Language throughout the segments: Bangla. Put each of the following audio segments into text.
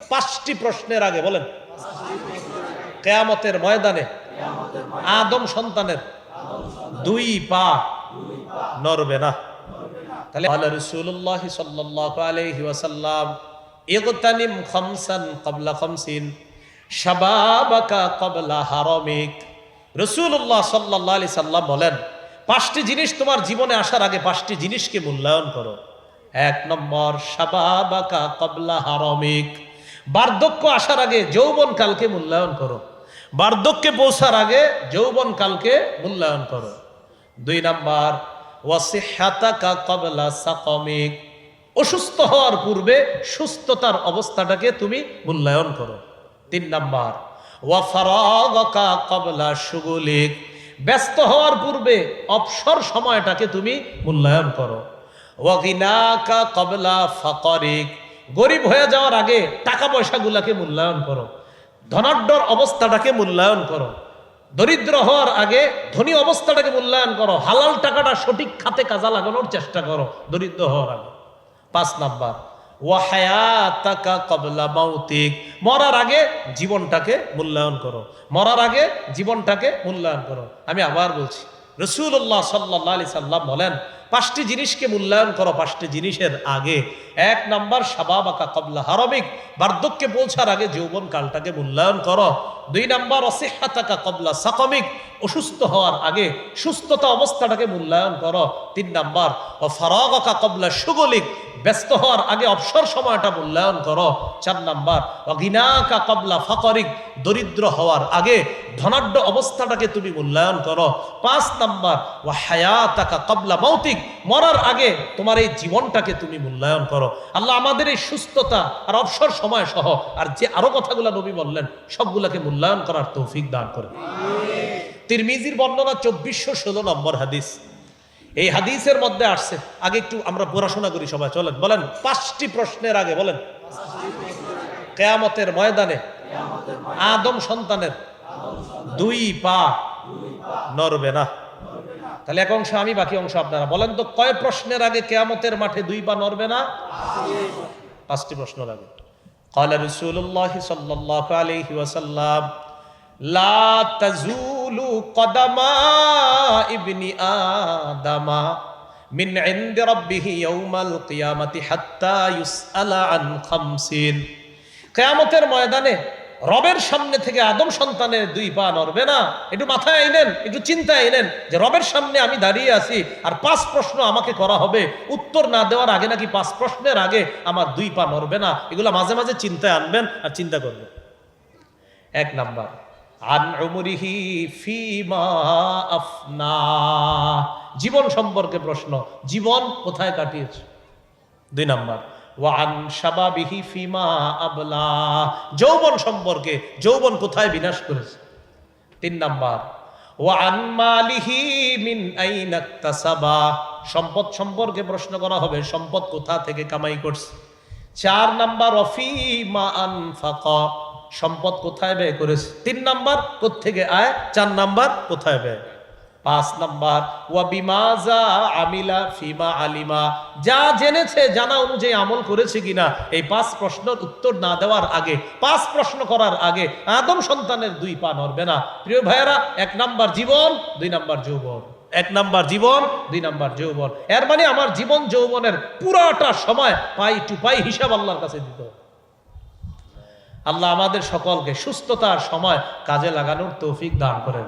পাঁচটি প্রশ্নের আগে বলেন। কেয়ামতের ময়দানে আদম সন্তানের দুই পা নড়বে না। তাহলে কবলা খামসিন কবলা হারমিক। রসুল্লাহ সাল্লাহ আলি সাল্লাম বলেন, পাঁচটি জিনিস তোমার জীবনে আসার আগে পাঁচটি জিনিসকে মূল্যায়ন করো। এক নম্বর, শাবাবাকা কবলা হারমিক। বার্ধক্য আসার আগে যৌবন কালকে মূল্যায়ন করো। বার্ধক্যে পৌঁছার আগে যৌবন কালকে মূল্যায়ন করো। দুই নাম্বার অসুস্থ হওয়ার পূর্বে সুস্থতার অবস্থাটাকে তুমি মূল্যায়ন করো। তিন নাম্বার, ওয়াফারাগকা কবলা সুগুলিক ব্যস্ত হওয়ার পূর্বে অবসর সময়টাকে তুমি মূল্যায়ন করো। ওয়াগিনাকা কবলা ফাকরিক। গরিব হয়ে যাওয়ার আগে টাকা পয়সাগুলাকে মূল্যায়ন করো। ধনাঢ্যর অবস্থাটাকে মূল্যায়ন করো। দরিদ্র হওয়ার আগে ধনী অবস্থাটাকে মূল্যায়ন করো। হালাল টাকাটা সঠিক খাতে কাজা লাগানোর চেষ্টা করো দরিদ্র হওয়ার আগে। পাঁচ নাম্বার কবলা মরার আগে জীবনটাকে মূল্যায়ন করো। মরার আগে জীবনটাকে মূল্যায়ন করো। আমি আবার বলছি রসুল্লাহ সাল্লাহ আলি সাল্লাম বলেন পাঁচটি জিনিসকে মূল্যায়ন করো, পাঁচটি জিনিসের আগে। এক নাম্বার সাবাবাকা কবলা হারমিক, বার্ধক্যে পৌঁছার আগে যৌবন কালটাকে মূল্যায়ন করো। দুই নাম্বার, অসিহাতাকা কবলা সাকমিক, অসুস্থ হওয়ার আগে সুস্থতা অবস্থাটাকে মূল্যায়ন করো। তিন নাম্বার ও ফারাগকা কবলা সুগলিক, ব্যস্ত হওয়ার আগে অবসর সময়টা মূল্যায়ন করো। চার নাম্বার, অগিনাকা কবলা ফকরিক, দরিদ্র হওয়ার আগে ধনাঢ্য অবস্থাটাকে তুমি মূল্যায়ন করো। পাঁচ নাম্বার ও হায়াতাকা কবলা মৌতিক মরার আগে তোমার এই জীবনটাকে তুমি মূল্যায়ন করো। আল্লাহ আমাদের এই সুস্থতা আর অবসর সময় সহ আর যে আরও কথাগুলো নবী বললেন, সবগুলোকে মূল্যায়ন করার তৌফিক দান করে। তিরমিজির বর্ণনা চব্বিশশো ষোলো নম্বর হাদিস। এই হাদিসের মধ্যে আসছে, আগে একটু আমরা পড়াশোনা করি সবাই, চলেন, বলেন, পাঁচটি প্রশ্নের আগে বলেন। কেয়ামতের ময়দানে আদম সন্তানের দুই পা নড়বে না। তাহলে এক অংশ আমি বাকি অংশ আপনারা বলেন তো কয় প্রশ্নের আগে কেয়ামতের মাঠে দুই পা নড়বে না পাঁচটি প্রশ্নের আগে قال رسول الله صلى الله عليه وسلم لا تزول قدم ابن آدم من عند ربه يوم القيامة حتى يسأل عن خمسين কেয়ামতের ময়দানে রবের সামনে থেকে আদম সন্তানের দুই পা নড়বে না। একটু মাথায় আইনেন একটু চিন্তায় আইনেন যে রবের সামনে আমি দাঁড়িয়ে আছি আর পাঁচ প্রশ্ন আমাকে করা হবে। উত্তর না দেওয়ার আগে নাকি পাঁচ প্রশ্নের আগে আমার দুই পা নড়বে না। এগুলো মাঝে মাঝে চিন্তায় আনবেন আর চিন্তা করবেন। এক নাম্বার, আন উমরিহি ফিমা আফনা। জীবন সম্পর্কে প্রশ্ন, জীবন কোথায় কাটিয়েছে? দুই নাম্বার ওয়ান ফিমা আবলা। যৌবন সম্পর্কে, যৌবন কোথায় বিনাশ করেছে? তিন নাম্বার, ওয়ান সম্পদ সম্পর্কে প্রশ্ন করা হবে, সম্পদ কোথা থেকে কামাই করছে? চার নাম্বার, অফি মা আনফাকা। সম্পদ কোথায় ব্যয় করেছে? তিন নাম্বার, কোত্থেকে আয়? চার নাম্বার, কোথায় ব্যয়? পাঁচ নাম্বার, ওয়া আমিলা ফিমা আলিমা। যা জেনেছে, জানা অনুযায়ী আমল করেছে কিনা, এই পাঁচ প্রশ্নের উত্তর না দেওয়ার আগে, পাঁচ প্রশ্ন করার আগে আদম সন্তানের দুই পা নড়বে না। প্রিয় ভাইয়েরা, এক নাম্বার জীবন, দুই নাম্বার যৌবন। এক নাম্বার জীবন, দুই নাম্বার যৌবন। এর মানে আমার জীবন যৌবনের পুরাটা সময় পাই টু পাই হিসাব আল্লাহর কাছে দিত। আল্লাহ আমাদের সকলকে সুস্থতার সময় কাজে লাগানোর তৌফিক দান করেন।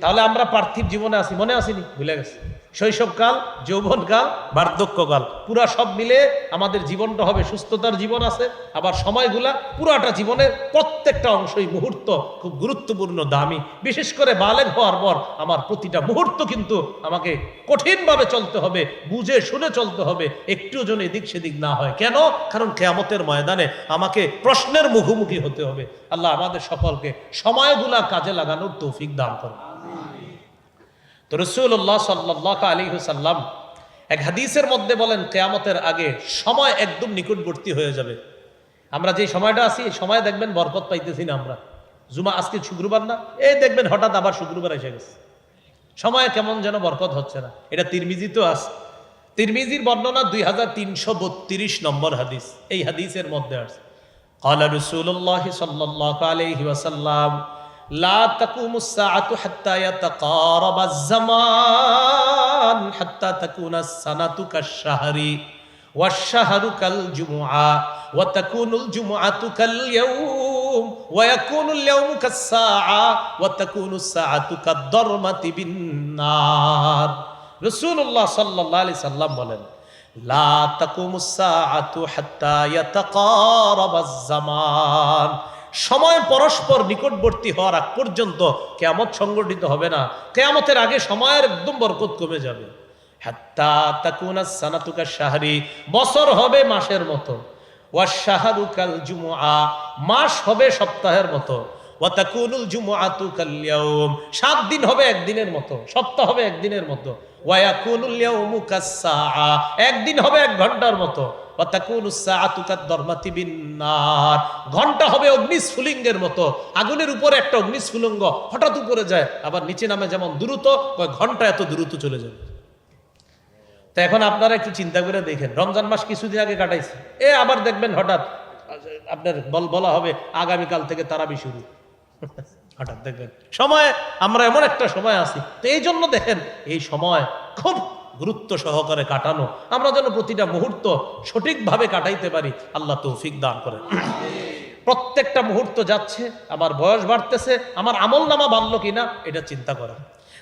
তাহলে আমরা পার্থিব জীবনে আছি, মনে আসিনি? ভুলে গেছি। শৈশবকাল, যৌবনকাল, বার্ধক্যকাল, পুরা সব মিলে আমাদের জীবনটা হবে, সুস্থতার জীবন আছে, আবার সময়গুলা পুরাটা জীবনের প্রত্যেকটা অংশই মুহূর্ত, খুব গুরুত্বপূর্ণ, দামি। বিশেষ করে বালেগ হওয়ার পর আমার প্রতিটা মুহূর্ত কিন্তু আমাকে কঠিনভাবে চলতে হবে, বুঝে শুনে চলতে হবে একটু যেন এদিক সেদিক না হয়। কেন? কারণ কেয়ামতের ময়দানে আমাকে প্রশ্নের মুখোমুখি হতে হবে। আল্লাহ আমাদের সকলকে সময়গুলা কাজে লাগানোর তৌফিক দান করে তো রসুল্লাহ সাল্লাহ আলী সাল্লাম এক হাদিসের মধ্যে বলেন কেয়ামতের আগে সময় একদম নিকটবর্তী হয়ে যাবে আমরা যে সময়টা আছি এই সময় দেখবেন বরকত পাইতেছি না আমরা জুমা আজকে শুক্রবার না এই দেখবেন হঠাৎ আবার শুক্রবার এসে গেছে সময় কেমন যেন বরকত হচ্ছে না এটা তিরমিজি তো আছে তিরমিজির বর্ণনা দুই হাজার তিনশো বত্রিশ নম্বর হাদিস এই হাদিসের মধ্যে আছে قال رسول الله صلى الله عليه وسلم لا تقوم الساعة حتى يتقارب الزمان حتى تكون السنة كالشهر والشهر كالجمعة وتكون الجمعة كاليوم ويكون اليوم كالساعة وتكون الساعة كالضرمة بالنار رسول الله صلى الله عليه وسلم বলেন لا تقوم الساعة حتى يتقارب الزمان সময় পরস্পর নিকটবর্তী হওয়ার আগ পর্যন্ত কেয়ামত সংগঠিত হবে না। কেয়ামতের আগে সময়ের একদম বরকত কমে যাবে। হাত্তা বছর হবে মাসের মতো। জুমুআ, মাস হবে সপ্তাহের মতো। ওয়া জুমুআতু কাল সাত দিন হবে একদিনের মতো, সপ্তাহ হবে একদিনের মতো। ওয়া ইয়াউমু কাস-সাআ একদিন হবে এক ঘণ্টার মতো। ঘণ্টা হবে অগ্নিস্ফুলিঙ্গের মতো। আগুনের উপরে একটা অগ্নিস্ফুলিঙ্গ হঠাৎ উপরে যায়, আবার নিচে নামে যেমন দ্রুত ঘণ্টা এত দ্রুত চলে যাবে। তা এখন আপনারা একটু চিন্তা করে দেখেন, রমজান মাস কিছুদিন আগে কাটাইছে। এ আবার দেখবেন হঠাৎ, আপনার বল, বলা হবে আগামীকাল থেকে তারাবি শুরু। হঠাৎ দেখবেন। সময়, আমরা এমন একটা সময় আছি। তো এই জন্য দেখেন, এই সময় খুব গুরুত্ব সহকারে কাটানো আমরা যেন প্রতিটা মুহূর্ত সঠিকভাবে কাটাইতে পারি আল্লাহ তৌফিক দান করেন প্রত্যেকটা মুহূর্ত যাচ্ছে আমার বয়স বাড়তেছে আমার আমল নামা বাড়লো কিনা এটা চিন্তা করা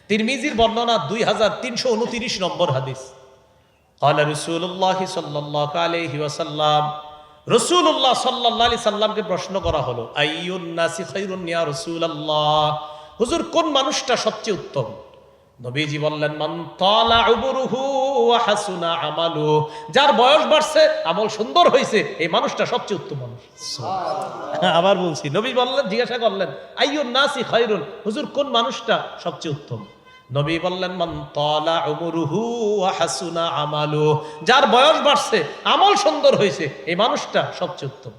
তিরমিজির বর্ণনা দুই হাজার তিনশো উনতিরিশ নম্বর হাদিস قال رسول الله صلى الله عليه وسلم রসুল্লাহ সাল্লাহ আলি সাল্লামকে প্রশ্ন করা হলো আইয়ুন নাসি খাইরুন ইয়া রাসূলুল্লাহ হুজুর কোন মানুষটা সবচেয়ে উত্তম নবীজি বললেন মান তালা উবরুহু ওয়া হাসুনা আমালু। যার বয়স বাড়ছে আমল সুন্দর হয়েছে এই মানুষটা সবচেয়ে উত্তম মানুষ। আবার বলছি নবী বললেন জিজ্ঞাসা করলেন আইয়ুন নাসি খাইরুন হুজুর কোন মানুষটা সবচেয়ে উত্তম? নবী বললেন মান তালা উমরুহু ওয়া হাসুনা আমালু। যার বয়স বাড়ছে আমল সুন্দর হয়েছে এই মানুষটা সবচেয়ে উত্তম।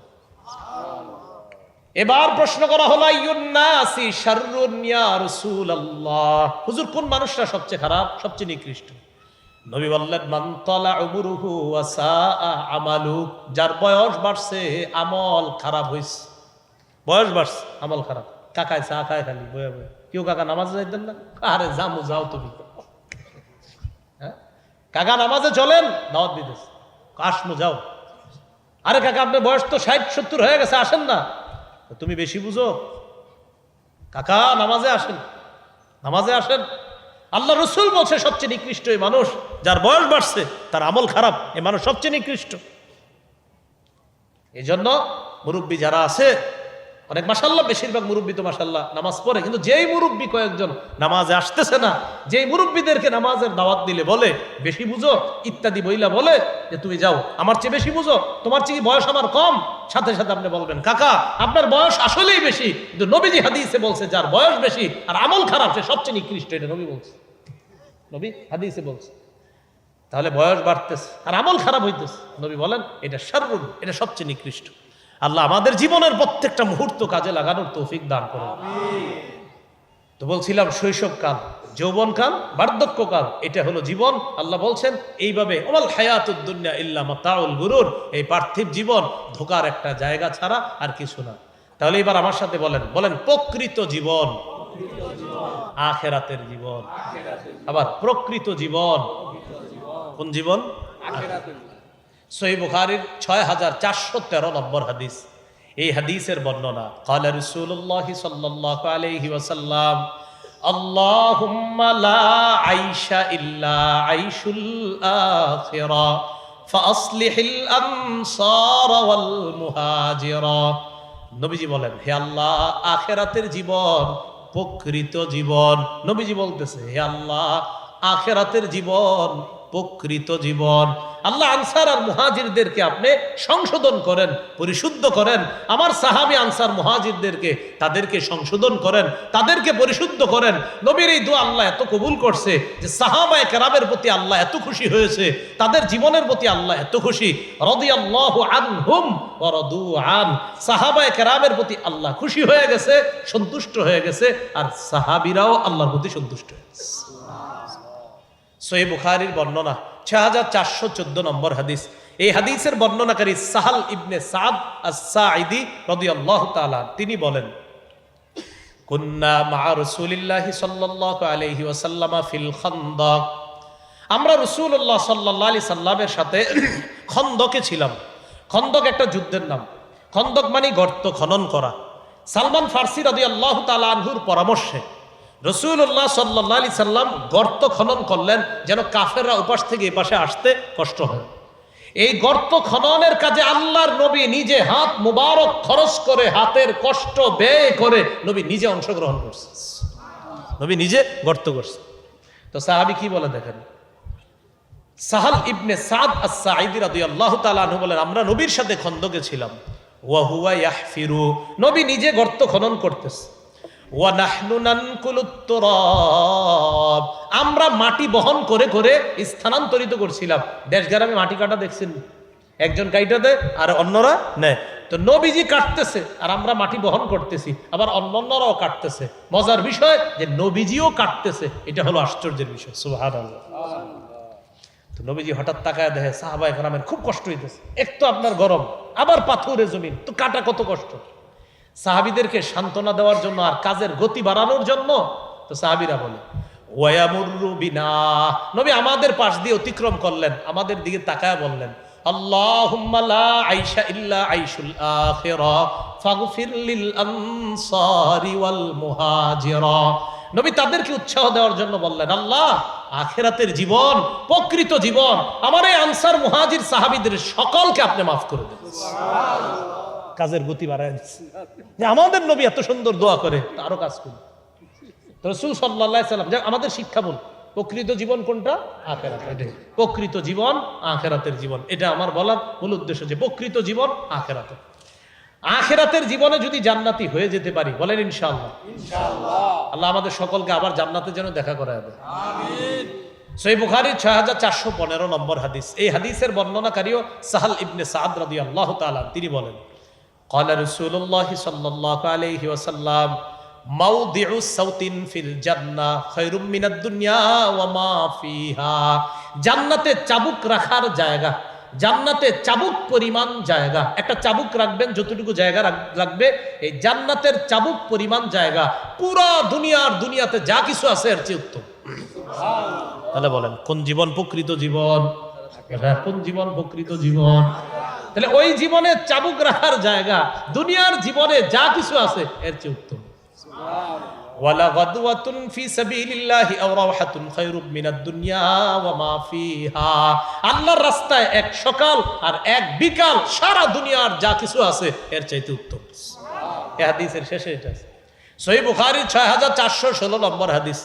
এবার প্রশ্ন করা হলো আইয়ুন নাসি শাররুন ইয়া রাসূলুল্লাহ? হুজুর কোন মানুষটা সবচেয়ে খারাপ সবচেয়ে নিকৃষ্ট? নবী বললেন মান তালা উমরুহু ওয়া সাআ আমালু। যার বয়স বাড়ছে আমল খারাপ হইছে। বয়স বাড়ছে? আমল খারাপ। কাকায় চা খায় খালি বয়ে বয়ে। কেউ কাকা নামাজে যাইতেন না? আরে জামু যাও তুমি। হ্যাঁ? কাকা নামাজে চলেন দাওয়াত দিতেছে। আসমু যাও। আরে কাকা আপনার বয়স তো ষাট সত্তর হয়ে গেছে আসেন না। তুমি বেশি বুঝো? কাকা, নামাজে আসেন। নামাজে আসেন। আল্লাহ রসুল বলছে, সবচেয়ে নিকৃষ্ট এই মানুষ যার বয়স বাড়ছে, তার আমল খারাপ এ মানুষ সবচেয়ে নিকৃষ্ট। এই জন্য মুরব্বী যারা আছে অনেক মাসাল্লাহ বেশিরভাগ মুরব্বী তো মাসাল্লাহ নামাজ পড়ে, কিন্তু যেই মুরব্বী কয়েকজন নামাজে আসতেছে না, যেই মুরব্বীদেরকে নামাজের দাওয়াত দিলে বলে, বেশি বুঝো, ইত্যাদি বইলা বলে, যে তুমি যাও, আমার চেয়ে বেশি বুঝো, তোমার চেয়ে বয়স আমার কম? সাথে সাথে আপনি বলবেন, কাকা, আপনার বয়স আসলেই বেশি। কিন্তু নবীজি হাদিসে বলছে, যার বয়স বেশি আর আমল খারাপ, সে সবচেয়ে নিকৃষ্ট। এটা নবী বলছে। নবী হাদিসে বলছে। তাহলে বয়স বাড়তেছে আর আমল খারাপ হইতেছে। নবী বলেন, এটা সর্বরূপ এটা সবচেয়ে নিকৃষ্ট। আল্লাহ আমাদের জীবনের প্রত্যেকটা মুহূর্ত কাজে লাগানোর তৌফিক দান করে তো বলছিলাম শৈশবকাল, যৌবনকাল, বার্ধক্যকাল, এটা হলো জীবন। আল্লাহ বলছেন, এইভাবে অমাল হায়াতুদ্দুনিয়া ইল্লা মাতাউল গুরুর। এই পার্থিব জীবন ধোকার একটা জায়গা ছাড়া আর কিছু না। তাহলে এবার আমার সাথে বলেন বলেন, প্রকৃত জীবন। আখেরাতের জীবন। আবার, প্রকৃত জীবন। কোন জীবন। সহি বুখারির ছয় হাজার চারশো তেরো নম্বর হাদিস। এই হাদিসের বর্ণনা, কালা রসুল্লাহ সাল্লাহ আলহি ওয়াসাল্লাম ইল্লা বলেন জীবন, প্রকৃত জীবন। নবীজি বলতেছে, হে আল্লাহ, আখেরাতের জীবন প্রকৃত জীবন। আল্লাহ আনসার আর মুহাজিরদেরকে আপনি সংশোধন করেন, পরিশুদ্ধ করেন। আমার সাহাবি আনসার মুহাজিরদেরকে তাদেরকে সংশোধন করেন, তাদেরকে পরিশুদ্ধ করেন। নবীর এই দোয়া আল্লাহ এত কবুল করছে যে সাহাবায় কেরামের প্রতি আল্লাহ এত খুশি হয়েছে, তাদের জীবনের প্রতি আল্লাহ এত খুশি। আন। সাহাবায় কেরামের প্রতি আল্লাহ খুশি হয়ে গেছে, সন্তুষ্ট হয়ে গেছে, আর সাহাবিরাও আল্লাহর প্রতি সন্তুষ্ট হয়ে গেছে। সহি বুখারির বর্ণনা, ছয় হাজার চারশো চোদ্দ নম্বর হাদিস। এই হাদিসের বর্ণনাকারী সাহাল ইবনে সাদ আস-সাঈদি রাদিয়াল্লাহু তাআলা, তিনি বলেন, কুন্না মা রাসূলিল্লাহি সাল্লাল্লাহু আলাইহি ওয়াসাল্লাম ফিল খান্দক আমরা রাসূলুল্লাহ সাল্লাল্লাহু আলাইহি সাল্লামের সাথে খন্দকে ছিলাম। খন্দক একটা যুদ্ধের নাম। খন্দক মানে গর্ত খনন করা। সালমান ফার্সি রাদিয়াল্লাহু তাআলা আনহুর পরামর্শে রসুল্লাহ সাল্লাহ আলি সাল্লাম গর্ত খনন করলেন যেন কাফেররা উপাস থেকে এপাশে আসতে কষ্ট হয়। এই গর্ত খননের কাজে আল্লাহর নবী নিজে হাত মুবারক খরচ করে হাতের কষ্ট ব্যয় করে নবী নিজে অংশগ্রহণ করছে নবী নিজে গর্ত করছে তো সাহাবি কি বলে দেখেন? সাহাল ইবনে সাদ আস-সাঈদি রাদিয়াল্লাহু তাআলা বলেন, আমরা নবীর সাথে খন্দকে ছিলাম। ওয়া হুয়া ইয়াহফিরু। নবী নিজে গর্ত খনন করতেছে। আমরা মাটি বহন করে করে স্থানান্তরিত করছিলাম। দেশ গ্রামে মাটি কাটা দেখছেন। একজন কাইটা দেয়, আর অন্যরা নেয়। তো নবীজি কাটতেছে, আর আমরা মাটি বহন করতেছি। আবার অন্য অন্যরাও কাটতেছে। মজার বিষয় যে নবীজিও কাটতেছে। এটা হলো আশ্চর্যের বিষয়। সুবহানাল্লাহ। তো নবীজি হঠাৎ তাকায় দেখে সাহাবা একরামের খুব কষ্ট হইতেছে। এক তো আপনার গরম, আবার পাথুরে জমিন। তো কাটা কত কষ্ট? সাহাবিদেরকে সান্ত্বনা দেওয়ার জন্য আর কাজের গতি বাড়ানোর জন্য, তো সাহাবিরা বলে নবী আমাদের পাশ দিয়ে অতিক্রম করলেন, আমাদের দিকে তাকায় বললেন নবী তাদেরকে উৎসাহ দেওয়ার জন্য বললেন, আল্লাহ, আখেরাতের জীবন, প্রকৃত জীবন, আমার এই আনসার মুহাজির সাহাবিদের সকলকে আপনি মাফ করে দেন। কাজের গতি বাড়ায় যে আমাদের নবী এত সুন্দর দোয়া করে আরও কাজ করি রসুল সাল্লাহ সাল্লাম যে আমাদের শিক্ষা বল প্রকৃত জীবন কোনটা? প্রকৃত জীবন আখেরাতের জীবন। এটা আমার বলার মূল উদ্দেশ্য যে প্রকৃত জীবন আখেরাতে। আখেরাতের জীবনে যদি জান্নাতি হয়ে যেতে পারি বলেন ইনশাআল্লাহ। আল্লাহ আমাদের সকলকে আবার জান্নাতের যেন দেখা করা দেয় সই বুখারি ছয় হাজার চারশো পনেরো নম্বর হাদিস। এই হাদিসের বর্ণনাকারীও সাহাল ইবনে সাদ রাদি আল্লাহ তালা তিনি বলেন قال رسول الله صلى الله عليه وسلم موضع صوت في الجنة خير من الدنيا وما فيها জান্নাতে চাবুক রাখার জায়গা জান্নাতে চাবুক পরিমাণ জায়গা একটা চাবুক রাখবেন যতটুকু জায়গা রাখ- রাখবে এই জান্নাতের চাবুক পরিমাণ জায়গা পুরা দুনিয়ার দুনিয়াতে যা কিছু আছে এর চেয়ে উত্তম তাহলে বলেন কোন জীবন প্রকৃত জীবন হ্যাঁ, কোন জীবন প্রকৃত জীবন তাহলে ওই জীবনে চাবুক রাখার জায়গা দুনিয়ার জীবনে যা কিছু আছে এর চেয়ে উত্তম। ওয়ালা গাদওয়াতুন ফি সাবিলিল্লাহি আও রাওহাতুন খায়রুম মিনাদ দুনিয়া ওয়া মা ফিহা। আল্লাহর রাস্তায় এক সকাল আর এক বিকাল সারা দুনিয়ার যা কিছু আছে এর চাইতে উত্তম। এই হাদিসের শেষে এটা আছে। সহি বুখারি ছয় হাজার চারশো ষোলো নম্বর হাদিস।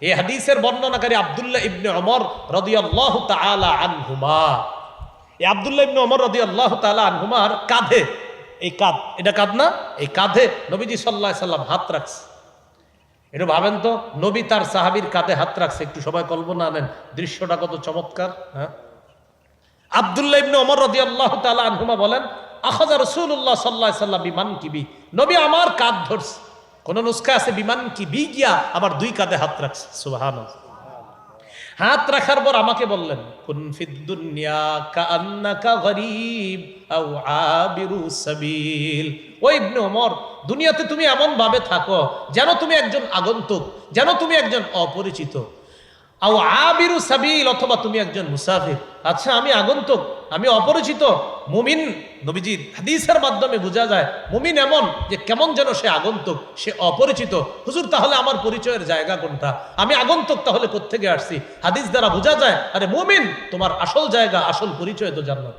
এই হাদিসের বর্ণনাকারী আব্দুল্লাহ ইবনে অমর রদিয়াল্লাহ তাআলা আনহুমা। এই আব্দুল্লাহ ইবনে অমর রদিয়াল্লাহ তাআলা আনহুমার কাঁধে। এই কাঁধ, এটা কাঁধ না? এই কাঁধে নবীজি সাল্লাহ সাল্লাম হাত রাখছে। এটা ভাবেন তো, নবী তার সাহাবীর কাঁধে হাত রাখছে। একটু সবাই কল্পনা আনেন দৃশ্যটা কত চমৎকার হ্যাঁ? আব্দুল্লাহ ইবনে ওমর রাদিয়াল্লাহু তাআলা আনহুমা বলেন, আখাযা রাসূলুল্লাহ সাল্লাল্লাহু আলাইহি সাল্লাম বিমান কিবি নবী আমার কাঁধ ধরছে। কোন নুসখা আছে, বিমান কি বি? গিয়া আমার দুই কাঁধে হাত রাখছে। সুবহানাল্লাহ। হাত রাখার পর আমাকে বললেন, কুন ফিদ দুনিয়া কাআন্নাকা গরিব আও আবিরু সাবিল। ও ইবনে ওমর, দুনিয়াতে তুমি এমন ভাবে থাকো যেন তুমি একজন আগন্তুক, যেন তুমি একজন অপরিচিত। আও আবিরু সাবিল, অথবা তুমি একজন মুসাফির। আচ্ছা আমি আগন্তুক আমি অপরিচিত, মুমিন, নবীজি হাদিসের মাধ্যমে বোঝা যায়, মুমিন এমন যে কেমন যেন সে আগন্তুক, সে অপরিচিত। হুজুর, তাহলে আমার পরিচয়ের জায়গা কোনটা? আমি আগন্তুক তাহলে কোত্থেকে আসছি? হাদিস দ্বারা বোঝা যায়, আরে মুমিন, তোমার আসল জায়গা, আসল পরিচয় তো জান্নাত।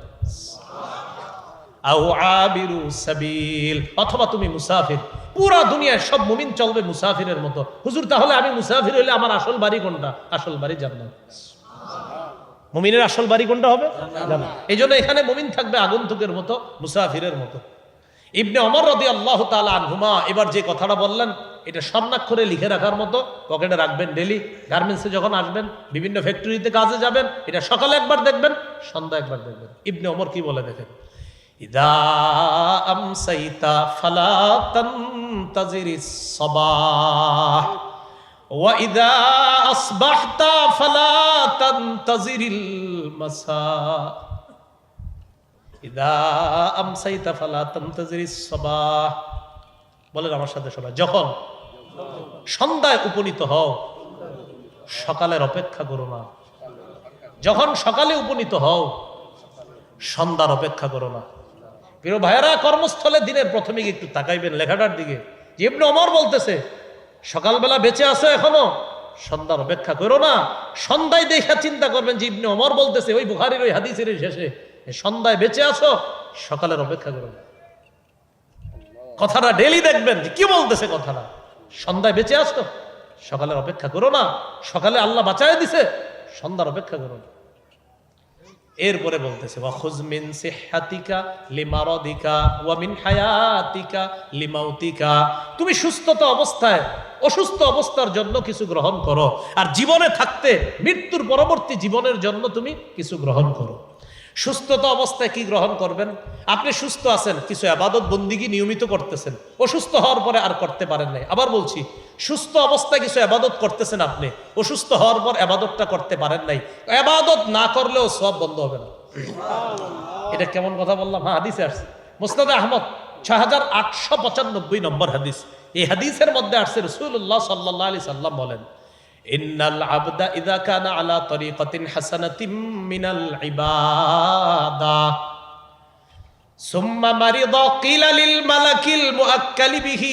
অথবা তুমি মুসাফির। পুরা দুনিয়ায় সব মুমিন চলবে মুসাফিরের মতো। হুজুর, তাহলে আমি মুসাফির হইলে আমার আসল বাড়ি কোনটা? আসল বাড়ি জান্নাত। মুমিনের আসল বাড়ি কোনটা হবে? এই জন্য এখানে মমিন থাকবে আগন্তুকের মতো মুসাফিরের মতো। ইবনে অমর রদি আল্লাহ তালা আনহুমা এবার যে কথাটা বললেন এটা স্বর্ণাক্ষরে লিখে রাখার মতো পকেটে রাখবেন ডেলি গার্মেন্টসে যখন আসবেন বিভিন্ন ফ্যাক্টরিতে কাজে যাবেন এটা সকালে একবার দেখবেন সন্ধ্যা একবার দেখবেন। ইবনে অমর কি বলে দেখেন? ইদা আমসাইতা ফালা সাবাহ। وإذا أصبحت فلا تنتظر المساء ইদা আমসাইতা ফালা তান্তাজিরিস সাবাহ বলেন আমার সাথে সবাই যখন সন্ধ্যায় উপনীত হও সকালের অপেক্ষা করো না যখন সকালে উপনীত হও সন্ধ্যার অপেক্ষা করো না প্রিয় ভাইয়েরা কর্মস্থলে দিনের প্রথমে গিয়ে একটু তাকাইবেন লেখাটার দিকে যে ইবনে অমর বলতেছে সকালবেলা বেঁচে আছো এখনও? সন্ধ্যার অপেক্ষা করো না। সন্ধ্যায় দেখা চিন্তা করবেন যে ইবনে অমর বলতেছে, ওই বুখারির ওই হাদিসের শেষে, সন্ধ্যায় বেঁচে আছো? সকালের অপেক্ষা করো না। কথাটা ডেলি দেখবেন যে কি বলতেছে কথাটা? সন্ধ্যায় বেঁচে আসতো সকালের অপেক্ষা করো না। সকালে আল্লাহ বাঁচায় দিছে। সন্ধ্যার অপেক্ষা করো না। এরপরে বলতেছে ওয়াখুজমিন মিন লিমারদিকা ওয়ামিন ওয়া হায়াতিকা লিমাউতিকা। তুমি সুস্থতা অবস্থায়, অসুস্থ অবস্থার জন্য কিছু গ্রহণ করো। আর জীবনে থাকতে মৃত্যুর পরবর্তী জীবনের জন্য তুমি কিছু গ্রহণ করো। সুস্থতা অবস্থায় কি গ্রহণ করবেন? আপনি সুস্থ আছেন কিছু আবাদত বন্দিগি নিয়মিত করতেছেন। অসুস্থ হওয়ার পরে আর করতে পারেন নাই। আবার বলছি সুস্থ অবস্থায় কিছু আবাদত করতেছেন আপনি অসুস্থ হওয়ার পর আবাদতটা করতে পারেন নাই। আবাদত না করলেও সব বন্ধ হবে না। এটা কেমন কথা বললাম? হ্যাঁ হাদিসে আসছে। মুস্তাদ আহমদ ছয় হাজার আটশো পঁচানব্বই নম্বর হাদিস। এই হাদিসের মধ্যে আসছে রসুল্লাহ সাল্লাহ আলি সাল্লাম বলেন ইন্নাল আবদা ইদা কানা আলা তরিকাতিন হাসানাতিম মিনাল ইবাদা। সুম্মা মারিদা কিলা লিল মালাকিল মুআক্কালি বিহি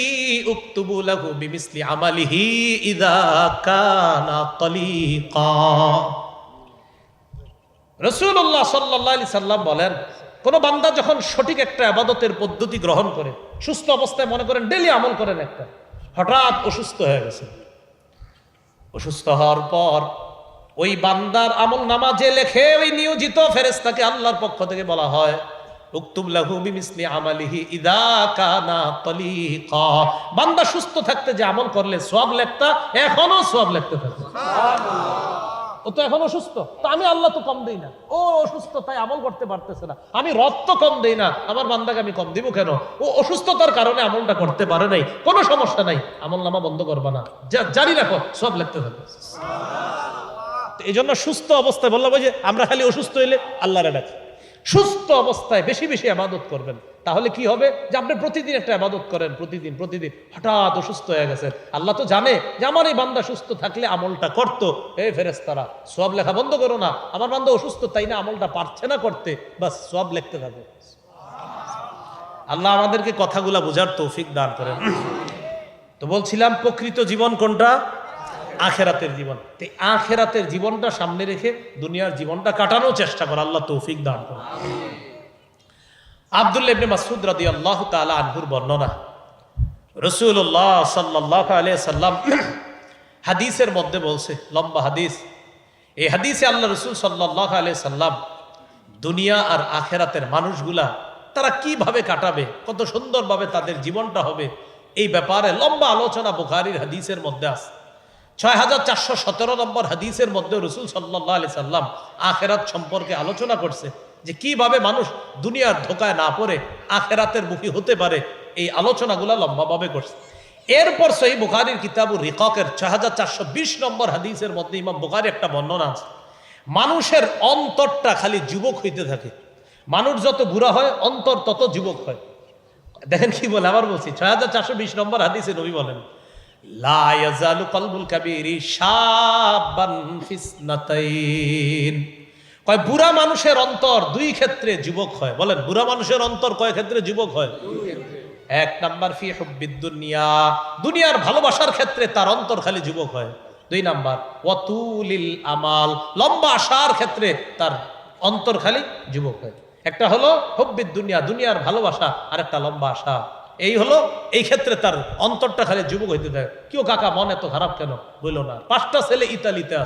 উক্তুবু লাহু বিমিসলি আমালিহি ইদা কানা রসুল্লাহ সাল্লাহ সাল্লাম বলেন, কোন বান্দা যখন সঠিক একটা আবাদতের পদ্ধতি গ্রহণ করে, সুস্থ অবস্থায় মনে করেন ডেলি আমল করেন একটা, হঠাৎ অসুস্থ হয়ে গেছে অসুস্থ হওয়ার পর ওই বান্দার আমল নামা যে লেখে ওই নিয়োজিত ফেরেস্তাকে আল্লাহর পক্ষ থেকে বলা হয় কানা বান্দা সুস্থ থাকতে যে আমল করলে সব লেখতা এখনও সব লেখতে থাকে ও তো এখন অসুস্থ। তো আমি আল্লাহ তো কম দেই না। ও অসুস্থ, তাই আমল করতে পারতেছে না। আমি রক্ত কম দেই না। আমার বান্দাকে আমি কম দিব কেন? ও অসুস্থতার কারণে আমলটা করতে পারে নাই। কোনো সমস্যা নাই। আমল নামা বন্ধ করবা না। যা- জারি রাখো। সব লিখতে থাকবে এই জন্য সুস্থ অবস্থায় বললাম যে, আমরা খালি অসুস্থ হইলে আল্লাহরে ডাকি। সুস্থ অবস্থায় বেশি বেশি আবাদত করবেন। তাহলে কি হবে? যে আপনি প্রতিদিন একটা আবাদত করেন, প্রতিদিন প্রতিদিন। হঠাৎ অসুস্থ হয়ে গেছেন। আল্লাহ তো জানে যে আমার এই বান্দা সুস্থ থাকলে আমলটা করতো। এই ফেরেস তারা সব লেখা বন্ধ করো না। আমার বান্দা অসুস্থ, তাই না আমলটা পারছে না করতে? বাস সব লিখতে থাকো। আল্লাহ আমাদেরকে কথাগুলা বোঝার তৌফিক দান করেন। তো বলছিলাম, প্রকৃত জীবন কোনটা? আখেরাতের জীবন। তো আখেরাতের জীবনটা সামনে রেখে দুনিয়ার জীবনটা কাটানোর চেষ্টা করা, আল্লাহ তৌফিক দান করে আব্দুল্লাহ ইবনে মাসুদ রাদিয়াল্লাহু তাআলা আনহুর বর্ণনা, রাসূলুল্লাহ সাল্লাল্লাহু আলাইহি সাল্লাম হাদিসের মধ্যে বলছে, লম্বা হাদিস, এই হাদিসে আল্লাহ রসুল সাল্লাল্লাহু আলাইহি সাল্লাম দুনিয়া আর আখেরাতের মানুষগুলা তারা কীভাবে কাটাবে, কত সুন্দরভাবে তাদের জীবনটা হবে, এই ব্যাপারে লম্বা আলোচনা বুখারীর হাদিসের মধ্যে আছে। ছয় হাজার চারশো সতেরো নম্বর হাদিসের মধ্যে রসুল সাল্লাহ আলি সাল্লাম আখেরাত সম্পর্কে আলোচনা করছে যে কীভাবে মানুষ দুনিয়ার ধোকায় না পড়ে, আখেরাতের মুখী হতে পারে, এই আলোচনাগুলো লম্বাভাবে করছে। এরপর সেই বুখারির কিতাবুর রিককের ছয় হাজার চারশো বিশ নম্বর হাদিসের মধ্যে ইমাম বুখারি একটা বর্ণনা আছে। মানুষের অন্তরটা খালি যুবক হইতে থাকে। মানুষ যত বুড়া হয়, অন্তর তত যুবক হয়। দেখেন কি বলে, আবার বলছি ছয় হাজার চারশো বিশ নম্বর হাদিসে নবী বলেন বুড়া মানুষের অন্তর দুই ক্ষেত্রে যুবক হয়। বলেন, বুড়া মানুষের অন্তর কয় ক্ষেত্রে যুবক হয়? এক নাম্বার, ফি হুব্বিদ দুনিয়া। দুনিয়ার ভালোবাসার ক্ষেত্রে তার অন্তর খালি যুবক হয়। দুই নাম্বার ওয়াতুলিল আমাল। লম্বা আশার ক্ষেত্রে তার অন্তর খালি যুবক হয়। একটা হলো হব্বিদ দুনিয়া, দুনিয়ার ভালোবাসা আর একটা লম্বা আশা। এই হলো, এই ক্ষেত্রে তার অন্তরটা খালি যুবক হইতে থাকে। কেউ কাকা, মন এত খারাপ কেন? বলল না। পাঁচটা ছেলে ইতালিতে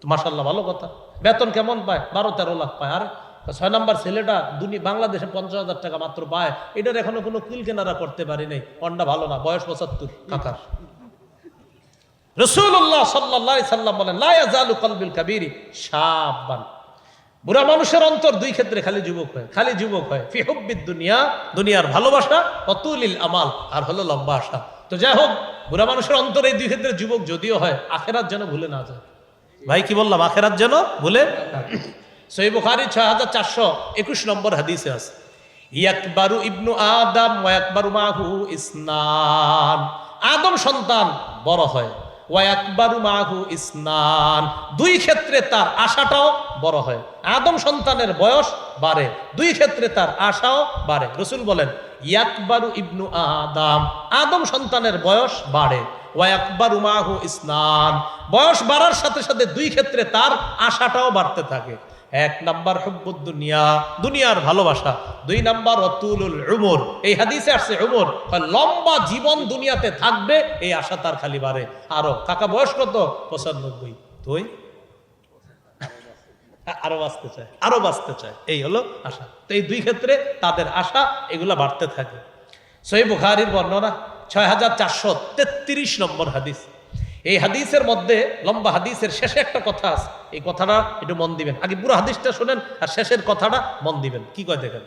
তো মাসাল্লাহ ভালো কথা। বেতন কেমন পায়? বারো তেরো লাখ পায়। আর ছয় নম্বর ছেলেটা দুনিয়া বাংলাদেশে পঞ্চাশ হাজার টাকা মাত্র পায়। এটার এখনও কোনো কুল কেনারা করতে পারি নাই। অন্ডা ভালো না। বয়স পঁচাত্তর, কাকার। রসুল্লাহ সাল্লাহ সাল্লাম বলেন লায়াজালু কলবিল কাবিরি সাবান বুড়া মানুষের অন্তর দুই ক্ষেত্রে খালি যুবক হয় খালি যুবক হয়। ফিহব্বিদ দুনিয়া দুনিয়ার ভালোবাসা অতুলিল আমাল আর হলো লম্বা আশা। তো যাই হোক বুড়া মানুষের অন্তর এই দুই ক্ষেত্রে যুবক যদিও হয় আখেরাত যেন ভুলে না যায়। ভাই কি বললাম? আখেরাত যেন ভুলে। সহি বুখারি ছয় হাজার চারশো একুশ নম্বর হাদিসে আছে ইয়াকবারু ইবনু আদম ওয়াকবারু মাহু ইসনান। আদম সন্তান বড় হয় ওয়াকবারু মাহু ইসনান। দুই ক্ষেত্রে তার আশাটাও বড় হয়। আদম সন্তানের বয়স বাড়ে, দুই ক্ষেত্রে তার আশাও বাড়ে। রসুল বলেন, ইয়াকবারু ইবনু আদম আদম সন্তানের বয়স বাড়ে। ওয়াকবারু মাহু ইসনান বয়স বাড়ার সাথে সাথে দুই ক্ষেত্রে তার আশাটাও বাড়তে থাকে। এক নাম্বার হব্বুদ দুনিয়া, দুনিয়ার ভালোবাসা। দুই নাম্বার অতুলুল উমর, এই হাদিসে আসছে উমর, লম্বা জীবন দুনিয়াতে থাকবে, এই আশা তার খালি বাড়ে। আরও, কাকা বয়স কত পঁচানব্বই। তুই? আরও বাঁচতে চায়, আরও বাঁচতে চায়। এই হলো আশা। তো এই দুই ক্ষেত্রে তাদের আশা এগুলা বাড়তে থাকে। সই বুখারির বর্ণনা ছয় হাজার চারশো তেত্রিশ নম্বর হাদিস। এই হাদিসের মধ্যে লম্বা হাদিসের শেষে একটা কথা আছে। এই কথাটা একটু মন দিবেন। আগে পুরো হাদিসটা শোনেন আর শেষের কথাটা মন দিবেন। কি কয় দেখেন?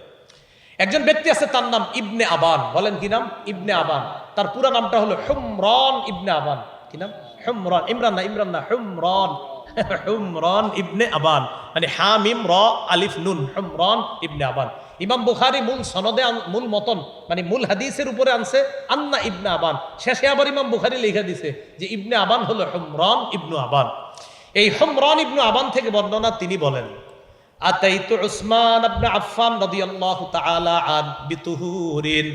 একজন ব্যক্তি আছে, তার নাম ইবনে আবান। বলেন কি নাম? ইবনে আবান। তার পুরো নামটা হলো হুমরন ইবনে আবান। কি নাম? হুমরন। ইমরান না ইমরান না, হুমরন। হুমরন ইবনে আবান। মানে হাম ইম র, আলিফ, নুন। হুমরন ইবনে আবান। ইমাম বুখারি মূল সনদে মূল মতন মানে মূল হাদিসের উপরে আনছে, আন্না ইবনে আবান। শেষে আবার ইমাম বুখারি লিখে দিছে যে ইবনে আবান হলো হুমরন ইবনু আবান। এই হুমরন ইবনু আবান থেকে বর্ণনা তিনি বলেন, আতাইত উসমান ইবনে আফফান রাদিয়াল্লাহু তাআলা আন বিতুহুরিন,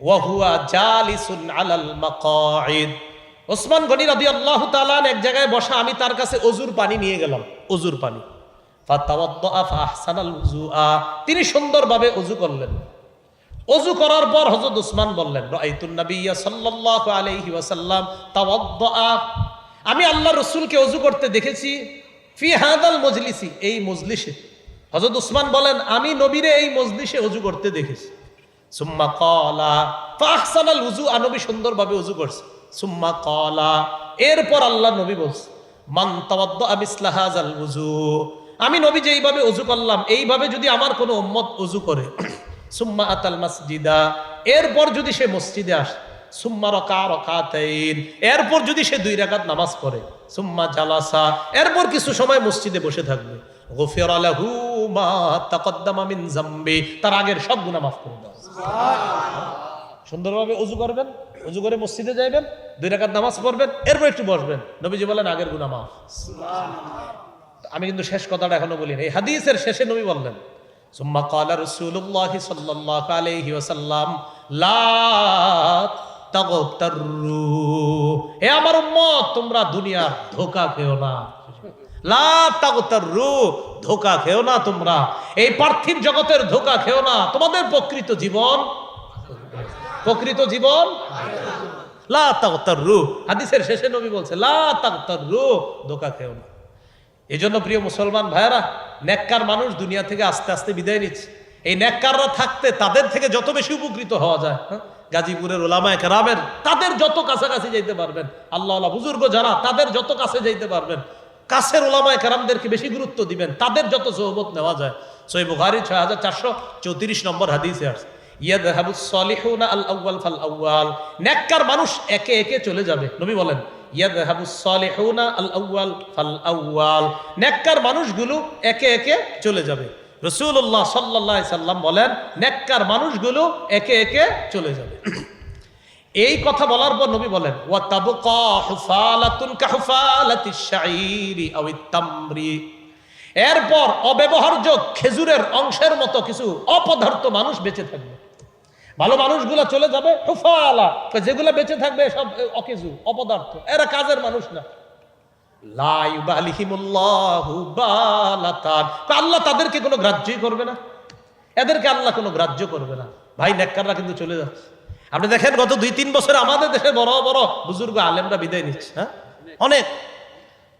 ওয়া হুয়া জালিসুন আলাল মাকাঈদ। ওসমান গনি রদি আল্লাহ তালান এক জায়গায় বসা, আমি তার কাছে অজুর পানি নিয়ে গেলাম, অজুর পানি। তিনি সুন্দরভাবে অজু করলেন। অজু করার পর হযরত উসমান বললেন। আমি আল্লাহ রসুলকে অজু করতে দেখেছি, ফি হাদাল মজলিসি, এই মজলিসে। হযরত উসমান বলেন, আমি নবীরে এই মজলিসে অজু করতে দেখেছি। সুম্মা কলা ফাহসানাল উজু আনবী সুন্দরভাবে উজু করছে। সুম্মা কলা এরপর আল্লাহ নবী বলছে, মান তাওয়াদ্দা মিসলাহাজাল উজু আমি নবী যে এইভাবে অজু করলাম, এইভাবে যদি আমার কোনো উম্মত অজু করে, সুম্মা আতাল মাসজিদা। এরপর যদি সে মসজিদে আসে, সুম্মা রকা রকাতাইন। এরপর যদি সে দুই রাকাত নামাজ পড়ে, সুম্মা জালাসা। এরপর কিছু সময় মসজিদে বসে থাকবে, গফিরা লাহু মা তাকদ্দামা মিন জামবি। তার আগের সব গুনাহ মাফ করে দেওয়া সুন্দরভাবে অজু করবেন? অজু করে মসজিদে যাইবেন দুই রাকাত নামাজ পড়বেন এরপর একটু বসবেন। নবীজি বলেন আগের গুনাহ মাফ। আমি কিন্তু শেষ কথাটা এখনও বলি এই হাদিসের শেষে নবী বললেন সুম্মা কালা আলাইহি ওয়াসাল্লাম লা তাগতাররু। হে আমার উম্মত তোমরা দুনিয়ার ধোকা খেও না। লা তাগতাররু ধোকা খেও না তোমরা। এই পার্থিব জগতের ধোকা খেও না। তোমাদের প্রকৃত জীবন প্রকৃত জীবন? তাগতাররু হাদিসের শেষে নবী বলছে, লা তাগতাররু ধোকা খেও না। এই জন্য প্রিয় মুসলমান ভাইয়ারা নেককার মানুষ দুনিয়া থেকে আস্তে আস্তে বিদায় নিচ্ছে। এই নেককাররা থাকতে তাদের থেকে যত বেশি উপকৃত হওয়া যায় হ্যাঁ? গাজীপুরের ওলামায় কেরামের, তাদের যত কাছাকাছি যাইতে পারবেন আল্লাহ বুজুর্গ যারা, তাদের যত কাছে যাইতে পারবেন, কাছের ওলামায় কেরামদেরকে বেশি গুরুত্ব দিবেন, তাদের যত সহবত নেওয়া যায়। সই বুখারি ছয় হাজার চারশো চৌত্রিশ নম্বর হাদিসে আসছে। ইয়াদহাবুস সালিহুনা আল আউয়াল ফাল আউয়াল। নেককার মানুষ একে একে চলে যাবে। নবী বলেন ইয়াদহাবুস সালিহুনা আল আউয়াল ফাল আউয়াল। নেককার মানুষগুলো একে একে চলে যাবে। রাসূলুল্লাহ সাল্লাল্লাহু আলাইহি সাল্লাম বলেন, নেককার মানুষগুলো একে একে চলে যাবে। এই কথা বলার পর নবী বলেন, ওয়া তাবকা হুফালাতুন কাহুফালাতিশ শাঈরি আউত তামরি এরপর অব্যবহার্য খেজুরের অংশের মতো কিছু অপদার্থ মানুষ বেঁচে থাকবে। ভালো মানুষগুলো চলে যাবে, হুফালা। যেগুলো বেঁচে থাকবে সব অকেজু, অপদার্থ। এরা কাজের মানুষ না। আল্লাহ তাদেরকে কোনো গ্রাহ্যই করবে না। এদেরকে আল্লাহ কোনো গ্রাহ্য করবে না। ভাই, নেককাররা কিন্তু চলে যাচ্ছে। আপনি দেখেন, গত দুই, তিন বছরে আমাদের দেশে বড় বড় বুজুর্গ আলেমরা বিদায় নিচ্ছে হ্যাঁ? অনেক।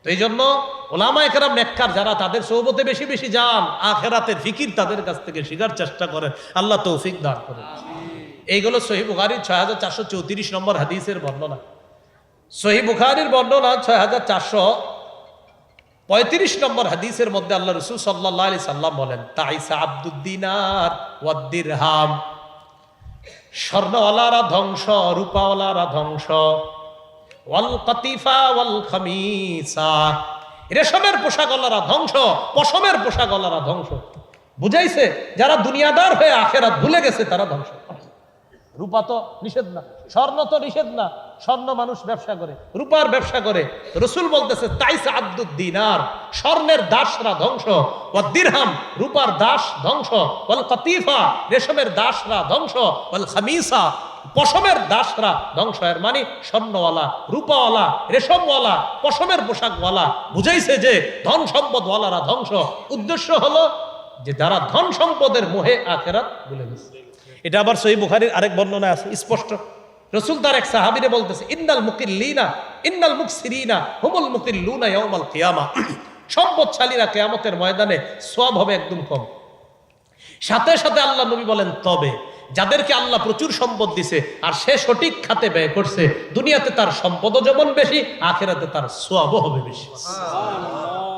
তো এই জন্য ওলামা একরাম নেককার, যারা তাদের সৌবতে বেশি বেশি যান, আখেরাতের ফিকির তাদের কাছ থেকে শিকার চেষ্টা করেন। আল্লাহ তৌফিক দান করেন। এইগুলো সহি বুখারির ছয় হাজার চারশো চৌত্রিশ নম্বর হাদিসের বর্ণনা। সহি বুখারির বর্ণনা ছয় হাজার চারশো পঁয়ত্রিশ নম্বর হাদিসের মধ্যে আল্লাহ রসুল সাল্লাহ আলি সাল্লাম বলেন, তাইসা আব্দুদ্দিনার ওয়াদ্দিরহাম স্বর্ণওয়ালারা ধ্বংস, রূপাওয়ালারা ধ্বংস। ওয়াল কাতিফা ওয়াল খামিসা। রেশমের পোশাকলারা ধ্বংস, পশমের পোশাকলারা ধ্বংস। বুঝাইছে, যারা দুনিয়াদার হয়ে আখেরাত ভুলে গেছে, তারা ধ্বংস। রূপা তো নিষেধ না, স্বর্ণ তো নিষেধ না, স্বর্ণ মানুষ ব্যবসা করে, রূপার ব্যবসা করে। রসুল বলতেছে, তাইসা আব্দুদ দিনার, স্বর্ণের দাসরা ধ্বংস ও দিরহাম, রূপার দাস ধ্বংস, ওয়াল কতিফা রেশমের দাসরা ধ্বংস, ওয়াল খামিসা, পশমের দাসরা ধ্বংস। এর মানে স্বর্ণওয়ালা, রূপাওয়ালা, রেশমওয়ালা, পশমের পোশাকওয়ালা। বুঝাইছে যে ধন সম্পদওয়ালারা ধ্বংস। উদ্দেশ্য হলো যে যারা ধন সম্পদের মোহে আখেরাত বলে গেছে। এটা আবার সহি বুখারির আরেক বর্ণনা আছে, স্পষ্ট। রসুল তার এক সাহাবিরে বলতেছে, ইন্নাল মুকিল্লিনা, ইন্নাল মুকসিরিনা, হুমুল মুকিল্লুনা ইয়াউমাল কিয়ামা। সম্পদশালীরা কিয়ামতের ময়দানে সওয়াব হবে একদম কম। সাথে সাথে আল্লাহ নবী বলেন, তবে যাদেরকে আল্লাহ প্রচুর সম্পদ দিছে আর সে সঠিক খাতে ব্যয় করছে, দুনিয়াতে তার সম্পদও যেমন বেশি, আখেরাতে তার সোয়াবও হবে বেশি।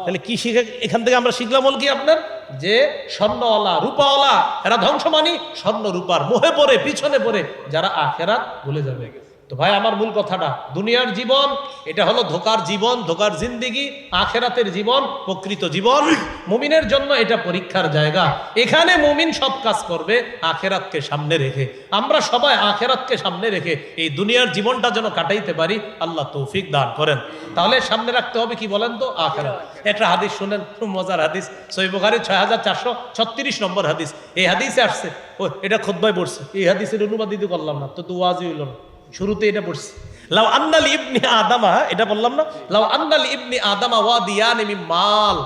তাহলে কি শিখে এখান থেকে আমরা শিখলাম হল কি আপনার? যে স্বর্ণওয়ালা, রূপাওয়ালা, এরা ধ্বংস মানি স্বর্ণ রূপার মোহে পড়ে, পিছনে পড়ে, যারা আখেরাত ভুলে যাবে। তো ভাই, আমার মূল কথাটা, দুনিয়ার জীবন, এটা হলো ধোকার জীবন, ধোকার জিন্দিগি, আখেরাতের জীবন, প্রকৃত জীবন। মুমিনের জন্য এটা পরীক্ষার জায়গা। এখানে মুমিন সব কাজ করবে, আখেরাতকে সামনে রেখে। আমরা সবাই আখেরাতকে সামনে রেখে এই দুনিয়ার জীবনটা যেন কাটাইতে পারি, আল্লাহ তৌফিক দান করেন। তাহলে সামনে রাখতে হবে কি বলেন তো? আখেরাত। একটা হাদিস শুনেন, খুব মজার হাদিস। সৈবখারি ছয় হাজার চারশো ছত্রিশ নম্বর হাদিস। এই হাদিসে আসছে, ও, এটা খোদ্বায় পড়ছে। এই হাদিসের অনুবাদ দিতে করলাম না, তো তো ওয়াজই হইল না। শুরুতে এটা পড়ছি। লাউ আন্নাল ইবনি আদামা, এটা বললাম না? লাউ আন্নাল ইবনি আদামা ওয়া দিয়ানি মাল।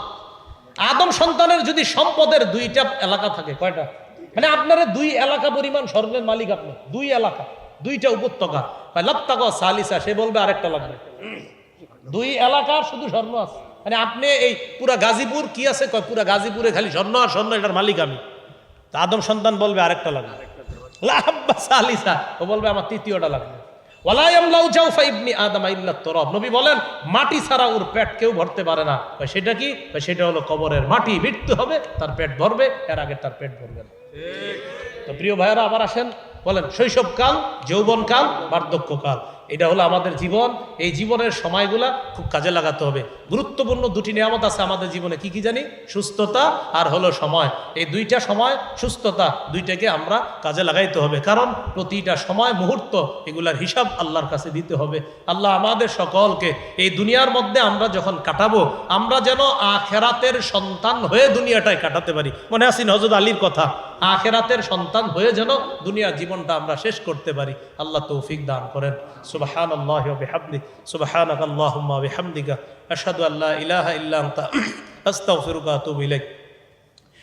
আদম সন্তানের যদি সম্পদের দুইটা এলাকা থাকে, কয়টা? মানে আপনার দুই এলাকা পরিমাণ স্বর্ণের মালিক আপনি, দুই এলাকা, দুইটা উপত্যকা। লাপ্তাকা সালিসা, সে বলবে আরেকটা লাগবে। দুই এলাকার শুধু স্বর্ণ আছে। মানে আপনি এই পুরা গাজীপুর কি আছে? কয়, পুরা গাজীপুরে খালি স্বর্ণ আর স্বর্ণ, এটার মালিক আমি। তা আদম সন্তান বলবে আরেকটা লাগবে। ও বলবে আমার তৃতীয়টা লাগবে। ওয়ালায়ামলাউ জাউফা ইবনি আদম ইল্লা তরব নবী বলেন মাটি ছাড়া ওর পেট কেউ ভরতে পারে না। সেটা কি? সেটা হলো কবরের মাটি মৃত্যু হবে তার পেট ভরবে এর আগে তার পেট ভরবে না। তো প্রিয় ভাইয়েরা আবার আসেন বলেন শৈশবকাল যৌবনকাল বার্ধক্যকাল। এটা হলো আমাদের জীবন। এই জীবনের সময়গুলা খুব কাজে লাগাতে হবে। গুরুত্বপূর্ণ দুটি নিয়ামত আছে আমাদের জীবনে। কি কি জানি? সুস্থতা আর হলো সময়। এই দুইটা সময়, সুস্থতা দুইটাকে আমরা কাজে লাগাইতে হবে। কারণ প্রতিটা সময়, মুহূর্ত এগুলার হিসাব আল্লাহর কাছে দিতে হবে। আল্লাহ আমাদের সকলকে এই দুনিয়ার মধ্যে আমরা যখন কাটাবো, আমরা যেন আখেরাতের সন্তান হয়ে দুনিয়াটায় কাটাতে পারি। মনে আছেন হজরত আলীর কথা? আখেরাতের সন্তান হয়ে যেন দুনিয়ার জীবনটা আমরা শেষ করতে পারি। আল্লাহ তৌফিক দান করেন। সুবাহান আল্লাহ বেহাবলি সুবাহান আল্লাহ বেহামদিকা। আসাদু আল্লাহ ইলাহা ইল্লাহ আস্তাগফিরুকা ওয়া ইলাইক।